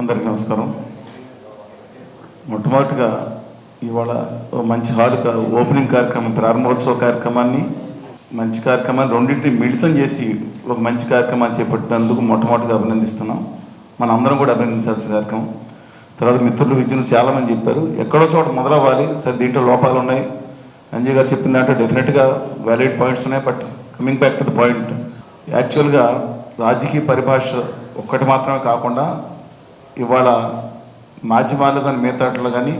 అందరికీ నమస్కారం. మొట్టమొదటిగా ఇవాళ మంచి హాల్ ఓపెనింగ్ కార్యక్రమం ప్రారంభోత్సవ కార్యక్రమాన్ని మంచి కార్యక్రమాన్ని రెండింటిని మిళితం చేసి ఒక మంచి కార్యక్రమాన్ని చేపట్టినందుకు మొట్టమొదటిగా అభినందిస్తున్నాం. మన అందరం కూడా అభినందించాల్సిన కార్యక్రమం. తర్వాత మిత్రులు విద్యను చాలామంది చెప్పారు. ఎక్కడో చోట మొదలవ్వాలి. సరే దీంట్లో లోపాలు ఉన్నాయి అంజయ్ గారు చెప్పిన దాంట్లో డెఫినెట్గా వ్యాలిడ్ పాయింట్స్ ఉన్నాయి. But coming back to the point యాక్చువల్గా రాజకీయ పరిభాష ఒక్కటి మాత్రమే కాకుండా ఇవాళ మాధ్యమాలు కానీ మిగతాట్లో కానీ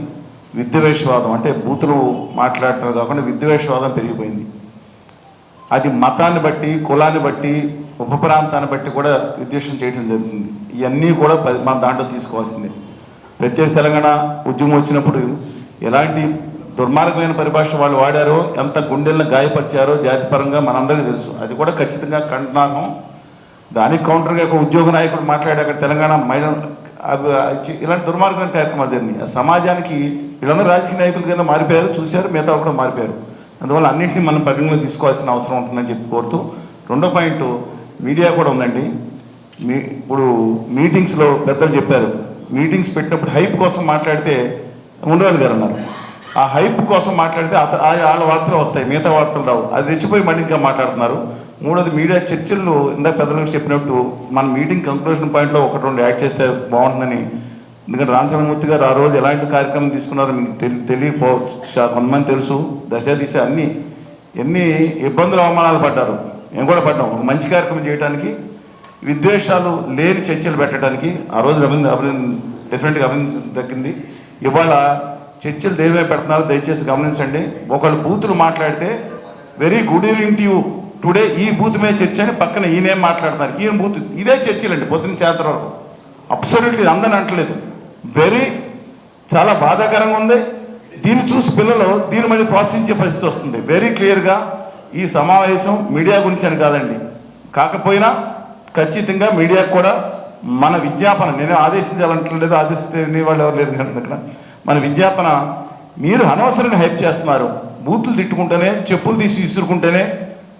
విద్వేషవాదం అంటే బూతులు మాట్లాడుతున్నారు కాకుండా విద్వేషవాదం పెరిగిపోయింది. అది మతాన్ని బట్టి కులాన్ని బట్టి ఉప ప్రాంతాన్ని బట్టి కూడా విద్వేషం చేయడం జరుగుతుంది. ఇవన్నీ కూడా మన దాంట్లో తీసుకోవాల్సిందే. ప్రత్యేక తెలంగాణ ఉద్యమం వచ్చినప్పుడు ఎలాంటి దుర్మార్గమైన పరిభాష వాళ్ళు వాడారో ఎంత గుండెలను గాయపరిచారో జాతిపరంగా మనందరికీ తెలుసు. అది కూడా ఖచ్చితంగా కంటున్నాను దానికి కౌంటర్గా ఒక ఉద్యోగ నాయకుడు మాట్లాడే అక్కడ తెలంగాణ మహిళ ఇలాంటి దుర్మార్గమైన కార్యక్రమాలు సమాజానికి వీళ్ళందరూ రాజకీయ నాయకుల కింద మారిపోయారు చూశారు మిగతా కూడా మారిపోయారు. అందువల్ల అన్నింటినీ మనం పరిగణలో తీసుకోవాల్సిన అవసరం ఉంటుందని చెప్పి కోరుతూ రెండో పాయింట్ మీడియా కూడా ఉందండి. మీ ఇప్పుడు మీటింగ్స్లో పెద్దలు చెప్పారు. మీటింగ్స్ పెట్టినప్పుడు హైప్ కోసం మాట్లాడితే ఉండవాలి గారు అన్నారు. ఆ హైప్ కోసం మాట్లాడితే ఆ వాళ్ళ వార్తలు వస్తాయి మిగతా వార్తలు రావు. అది రెచ్చిపోయి మళ్ళీ ఇంకా మాట్లాడుతున్నారు. మూడోది మీడియా చర్చల్లో ఇందాక పెద్దలకు చెప్పినట్టు మన మీటింగ్ కంక్లూషన్ పాయింట్లో ఒకటి రెండు యాడ్ చేస్తే బాగుంటుందని. ఎందుకంటే రామచంద్రమూర్తి గారు ఆ రోజు ఎలాంటి కార్యక్రమం తీసుకున్నారో మీకు తెలి తెలియపో కొంతమంది తెలుసు. దశ దిశ అన్ని ఎన్ని ఇబ్బందులు అవమానాలు పడ్డారు. మేము కూడా పడ్డాం. ఒక మంచి కార్యక్రమం చేయడానికి విద్వేషాలు లేని చర్చలు పెట్టడానికి. ఆ రోజు అభినంద అభినంద డెఫినెట్గా అభినందించదగ్గింది ఇవాళ చర్చలు దేవే పెడుతున్నారు దయచేసి గమనించండి. ఒకళ్ళు బూతులు మాట్లాడితే very good evening to you. Today ఈ బూత్ మీద చర్చ అని పక్కన ఈయనేం మాట్లాడతారు. ఈయన బూత్ ఇదే చర్చలండి పొద్దున్న శాతం వరకు. అబ్సల్యూట్లీ అందరిని అంటలేదు. వెరీ చాలా బాధాకరంగా ఉంది. దీన్ని చూసి పిల్లలు దీని మళ్ళీ ప్రోత్సహించే పరిస్థితి వస్తుంది. వెరీ క్లియర్గా ఈ సమావేశం మీడియా గురించి అని కాదండి. కాకపోయినా ఖచ్చితంగా మీడియాకు కూడా మన విజ్ఞాపన నేను ఆదేశించాలంటలేదు ఆదేశిస్తే వాళ్ళు ఎవరు లేరు కనుక ఇక్కడ మన విజ్ఞాపన మీరు అనవసరంగా హైప్ చేస్తున్నారు. బూతులు తిట్టుకుంటేనే చెప్పులు తీసి విసురుకుంటేనే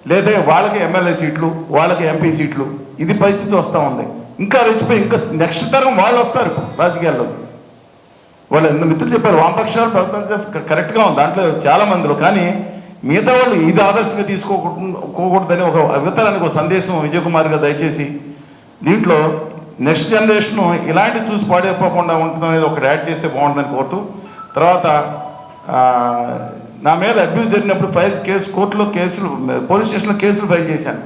లేదా వాళ్ళకి ఎమ్మెల్యే సీట్లు వాళ్ళకి ఎంపీ సీట్లు ఇది పరిస్థితి వస్తూ ఉంది. ఇంకా రెచ్చిపోయి ఇంకా నెక్స్ట్ తరం వాళ్ళు వస్తారు రాజకీయాల్లో. వాళ్ళు ఎంత మిత్రులు చెప్పారు వామపక్షాలు కరెక్ట్గా ఉంది. దాంట్లో చాలా మందిలో కానీ మిగతా వాళ్ళు ఇది ఆదర్శంగా తీసుకోకూడదని ఒక అవితరానికి ఒక సందేశం విజయ్ కుమార్ గారు దయచేసి దీంట్లో నెక్స్ట్ జనరేషన్ ఇలాంటి చూసి పాడైపోకుండా ఉంటుంది అనేది ఒకటి యాడ్ చేస్తే బాగుంటుందని కోరుతూ తర్వాత నా మీద అబ్యూస్ జరిగినప్పుడు ఫైల్స్ కేసు కోర్టులో కేసులు పోలీస్ స్టేషన్లో కేసులు ఫైల్ చేశాను.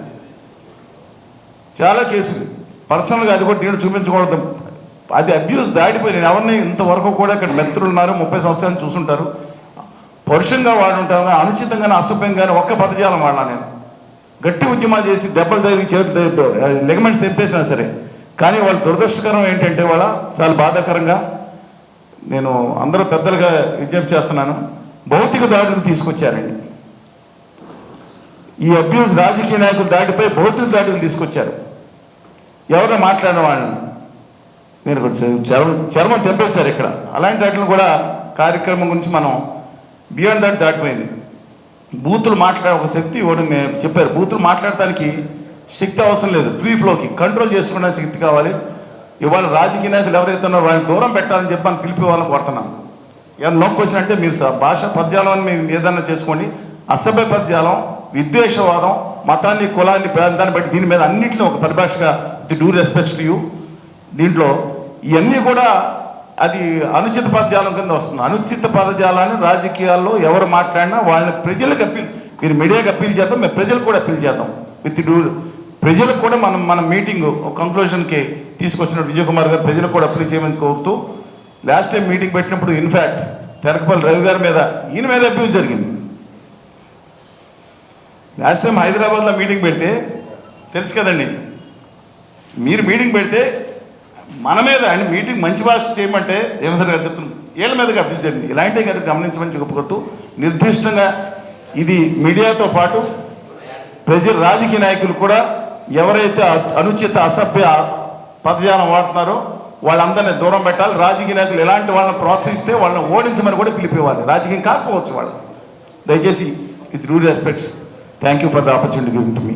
చాలా కేసులు. పర్సనల్గా అది కూడా నేను చూపించకూడదు. అది అబ్యూస్ దాటిపోయి నేను ఎవరిని ఇంతవరకు కూడా ఇక్కడ మిత్రులు ఉన్నారు ముప్పై సంవత్సరాలు చూసుంటారు. పరుషంగా వాడుంటాను అనుచితంగానే అసభ్యంగానే ఒక్క పదజాలం వాడినా నేను. గట్టి ఉద్యమాలు చేసి దెబ్బలు తగిలి చేతులు లెగమెంట్స్ తెప్పేసినా సరే. కానీ వాళ్ళ దురదృష్టకరం ఏంటంటే వాళ్ళ చాలా బాధాకరంగా నేను అందరూ పెద్దలుగా విజ్ఞప్తి చేస్తున్నాను. భౌతిక దాడులు తీసుకొచ్చారండి. ఈ అబ్యూస్ రాజకీయ నాయకులు దాటిపై భౌతిక దాడులు తీసుకొచ్చారు. ఎవరైనా మాట్లాడిన వాళ్ళని. నేను చర్మం చర్మం తెంపేశారు ఇక్కడ. అలాంటి వాటిని కూడా కార్యక్రమం గురించి మనం బియాండ్ దాట్ దాటిపోయింది. బూతులు మాట్లాడే ఒక శక్తి ఇవ్వడం చెప్పారు. బూతులు మాట్లాడటానికి శక్తి అవసరం లేదు. ఫ్రీ ఫ్లోకి కంట్రోల్ చేసుకునే శక్తి కావాలి. ఇవాళ రాజకీయ నాయకులు ఎవరైతే ఉన్నారో వాళ్ళని దూరం పెట్టాలని చెప్పి మనం పిలిపి వాళ్ళని కొడుతున్నాను ఏమన్నా నో క్వశ్చన్ అంటే మీరు స- భాష పద్యాలం మీరు ఏదన్నా చేసుకోండి. అసభ్య పద్యాలం విద్వేషవాదం మతాన్ని కులాన్ని ప్రాంతాన్ని బట్టి దీని మీద అన్నింటినీ ఒక పరిభాషగా డూ రెస్పెక్ట్స్ యూ దీంట్లో ఇవన్నీ కూడా అది అనుచిత పదజాలం కింద వస్తుంది. అనుచిత పదజాలాన్ని రాజకీయాల్లో ఎవరు మాట్లాడినా వాళ్ళని ప్రజలకు అప్పీల్ మీరు మీడియాకి అప్పీల్ చేద్దాం మేము ప్రజలకు కూడా అప్పీల్ చేద్దాం. విత్ డూ ప్రజలకు కూడా మనం మన మీటింగ్ కంక్లూజన్కి తీసుకొచ్చిన విజయ్ కుమార్ గారు ప్రజలకు కూడా అప్పీల్ చేయమని కోరుతూ లాస్ట్ టైం మీటింగ్ పెట్టినప్పుడు ఇన్ఫ్యాక్ట్ తెరకపల్లి రవి గారి మీద ఈయన మీద అబ్యూజ్ జరిగింది. లాస్ట్ టైం హైదరాబాద్లో మీటింగ్ పెడితే తెలుసు కదండి మీరు మీటింగ్ పెడితే మన మీద అండి మీటింగ్ మంచి భాష చేయమంటే దేవేంద్ర గారు చెప్తున్నారు వీళ్ళ మీదగా అభివృద్ధి జరిగింది. ఇలాంటివి గారు గమనించమని చెప్పుకుంటూ నిర్దిష్టంగా ఇది మీడియాతో పాటు ప్రజలు రాజకీయ నాయకులు కూడా ఎవరైతే అనుచిత అసభ్య పదజాలం వాడుతున్నారో వాళ్ళందరినీ దూరం పెట్టాలి. రాజకీయ నాయకులు ఎలాంటి వాళ్ళని ప్రోత్సహిస్తే వాళ్ళని ఓడించమని కూడా పిలిపేవాలి రాజకీయం కాకపోవచ్చు వాళ్ళు దయచేసి with rue respects. Thank you for the opportunity giving to me.